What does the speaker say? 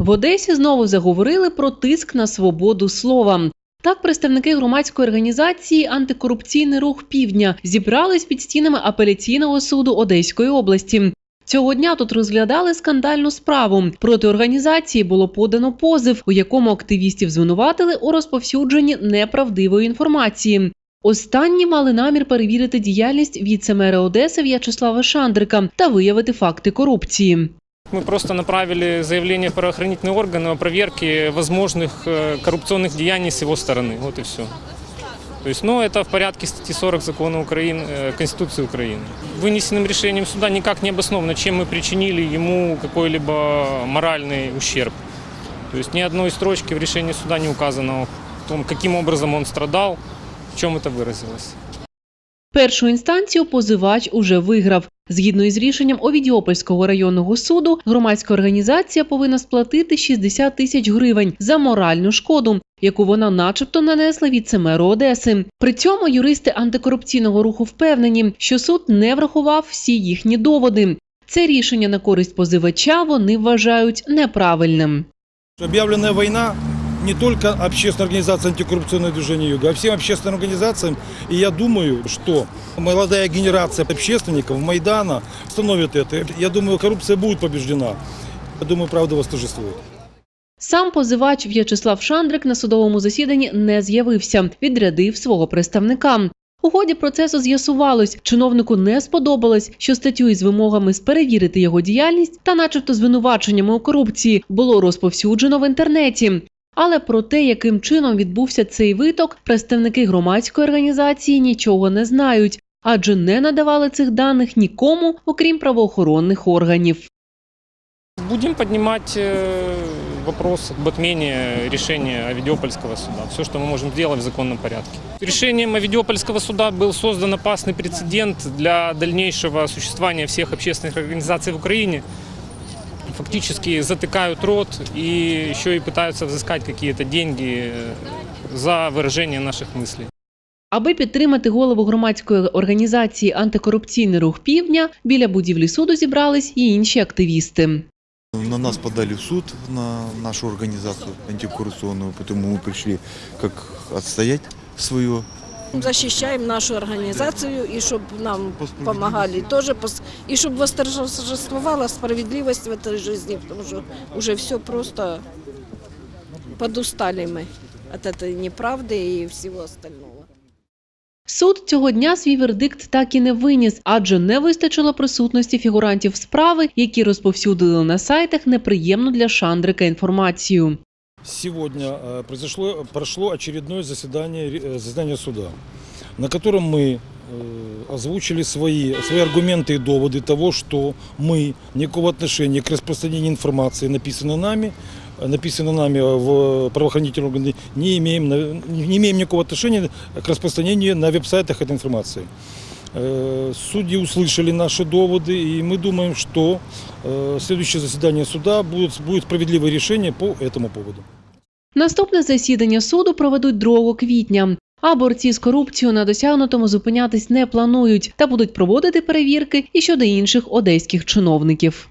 В Одесі знову заговорили про тиск на свободу слова. Так, представники громадської організації Антикорупційний рух Півдня зібрались під стінами апеляційного суду Одеської області. Цього дня тут розглядали скандальну справу. Проти організації було подано позив, у якому активістів звинуватили у розповсюдженні неправдивої інформації. Останні мали намір перевірити діяльність віце-мера Одеси В'ячеслава Шандрика та виявити факти корупції. Мы просто направили заявление в правоохранительные органы о проверке возможных э, коррупционных деяний с его стороны. Вот и все. То есть, ну, это в порядке статьи 40 закона Украины, э, Конституции Украины. Вынесенным решением суда никак не обосновано, чем мы причинили ему какой-либо моральный ущерб. То есть ни одной строчки в решении суда не указано о том, каким образом он страдал, в чем это выразилось. Першу інстанцію позивач уже виграв. Згідно із рішенням Овідіопольського районного суду, громадська організація повинна сплатити 60 тисяч гривень за моральну шкоду, яку вона начебто нанесла віце-меру Одеси. При цьому юристи антикорупційного руху впевнені, що суд не врахував всі їхні доводи. Це рішення на користь позивача вони вважають неправильним. Объявленная война не только общественной организации антикоррупционное движение Юга, а всем общественным организациям. И я думаю, что молодая генерация общественников Майдана становит это. Я думаю, коррупция будет побеждена. Я думаю, правда восторжествует. Сам позивач В'ячеслав Шандрик на судовому засіданні не з'явився, відрядив свого представника. У ході процесу з'ясувалось, чиновнику не сподобалось, що статтю із вимогами перевірити його діяльність та, начебто, звинуваченнями у корупції було розповсюджено в інтернеті. Але про те, яким чином відбувся цей виток, представники громадської організації нічого не знають, адже не надавали цих даних нікому, окрім правоохоронних органів. Будем поднимать э, вопрос об отмене решения Авидиопольского суда. Все, что мы можем сделать в законном порядке. Решением Авидиопольского суда был создан опасный прецедент для дальнейшего существования всех общественных организаций в Украине. Фактически затыкают рот и еще и пытаются взыскать какие-то деньги э, за выражение наших мыслей. Аби підтримати голову громадської організації Антикорупційний рух Півдня, біля будівлі суду зібрались і інші активісти. На нас подали в суд, на нашу организацию антикоррупционную, поэтому мы пришли как отстоять свое. Защищаем нашу организацию, и чтобы нам помогали тоже, пос- и чтобы восторжествовала справедливость в этой жизни, потому что уже все просто подустали мы от этой неправды и всего остального. Суд цього дня свій вердикт так і не виніс, адже не вистачило присутності фігурантів справи, які розповсюдили на сайтах неприємну для Шандрика інформацію. Сегодня э, произошло, прошло очередное заседание, э, заседание суда, на котором мы э, озвучили свои, свои аргументы и доводы того, что мы никакого отношения к распространению информации, написанной нами, э, написанной нами в правоохранительные органы, не имеем, на- не имеем никакого отношения к распространению на веб-сайтах этой информации. Э, Судьи услышали наши доводы, и мы думаем, что э, следующее заседание суда будет, будет справедливое решение по этому поводу. Наступне засідання суду проведуть 2 квітня. А борці з корупцією на досягнутому зупинятись не планують та будуть проводити перевірки і щодо інших одеських чиновників.